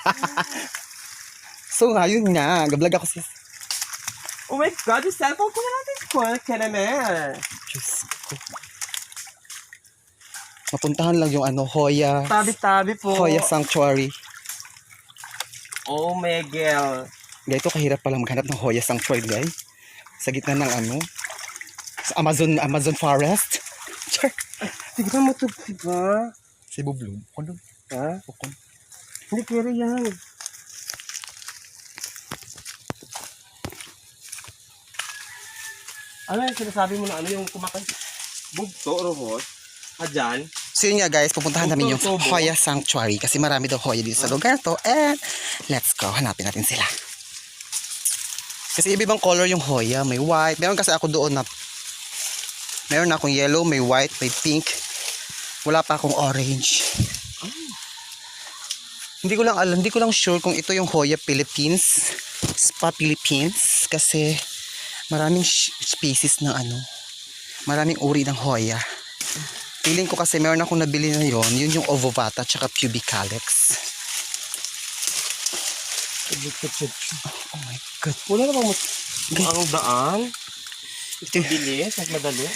so, ngayon nga, gablag ako sis. Oh my God, yung cellphone ko na natin. Kuha ka naman. Diyos ko. Mapuntahan lang yung ano, Hoya. Tabi-tabi po. Hoya Sanctuary. Oh my God. Ganito kahirap pala maghanap ng Hoya Sanctuary, guys. Sa gitna ng ano, sa Amazon, Amazon Forest. Char. Tignan mo ito, diba? Cebu Bloom. Ano? Ha? Pukon. Hindi kaya yan. Ano yung sinasabi mo na ano yung kumakay? Bugto, rohos? Ah, dyan? So yun nga guys, pupuntahan namin yung Tubo. Hoya Sanctuary kasi marami daw Hoya dito sa lugar to and let's go, hanapin natin sila. Kasi iba-ibang color yung Hoya, may white, meron kasi ako doon na meron na akong yellow, may white, may pink, wala pa akong orange. Hindi ko lang alam, hindi ko lang sure kung ito yung Hoya Philippines, Spa Philippines kasi maraming species ng ano, maraming uri ng Hoya. Feeling ko kasi meron akong nabili na yon, yun yung ovovata tsaka pubicalyx. Oh my god. Wala namang mas... Ang daan? Ito, Bilis, mas madali.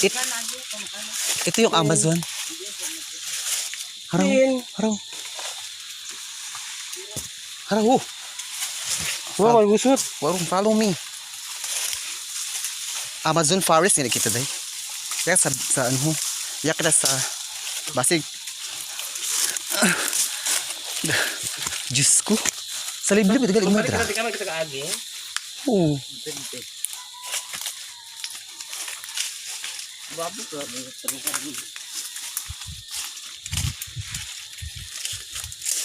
it, ito yung Amazon. Harang, harang. Harang, oh. Wow, may gusot. Warung, follow me. Amazon forest nila kita day. Kaya sa, sa ano, ya kita sa basig. Diyos ko. Sa liblib, ito galing Balik madra. natin kami kita kaagi. Oo. Babu ka.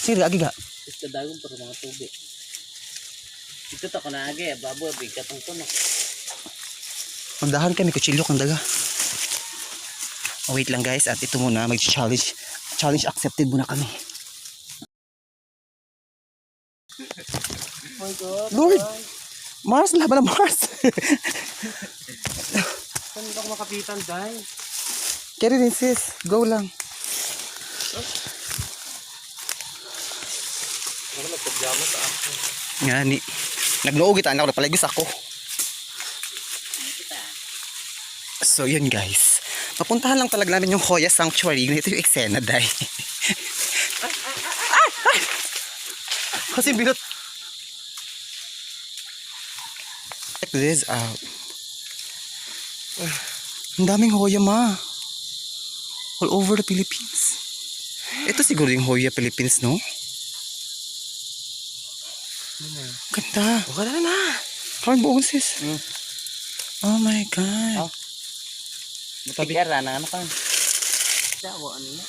Siri, agi ga. Ito dagon para mga tubig. Ito ta ko na agi, babo bigat ang tuno. Magdahan kami, kutsilyo kang daga. Oh, wait lang guys, at ito muna, mag-challenge. Challenge accepted muna kami. Oh my God. Lord! Mars, laban na Mars! Saan ako makapitan, Day? Carry din sis, go lang. Sa ako. Nga ni, nagnuog kita anak ko, napalagos ako. So yun guys, papuntahan lang talaga namin yung Hoya Sanctuary. Ito yung eksena, ay! Kasi binot. Check this out. Ang daming Hoya, ma. All over the Philippines. Ito siguro yung Hoya Philippines, no? Ganda. Okay na na. Parang buong sis. Oh my God. Oh. Matabiara na ano. Dawo ano na.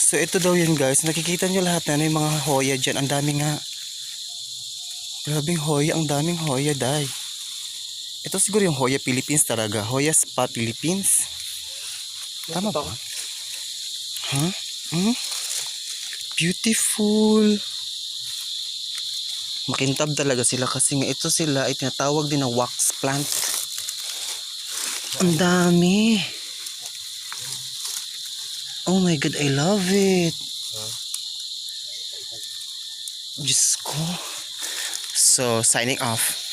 So ito daw yun guys. Nakikita nyo lahat na ano yung mga hoya dyan. Ang dami nga. Grabing hoya. Ang daming hoya day. Ito siguro yung Hoya Philippines talaga. Hoya Spa Philippines. Tama ba? Huh? Hmm? Beautiful. Makintab talaga sila kasi nga ito sila ay tinatawag din na wax plant. Ang dami. Oh my God, I love it. Diyos ko. So, signing off.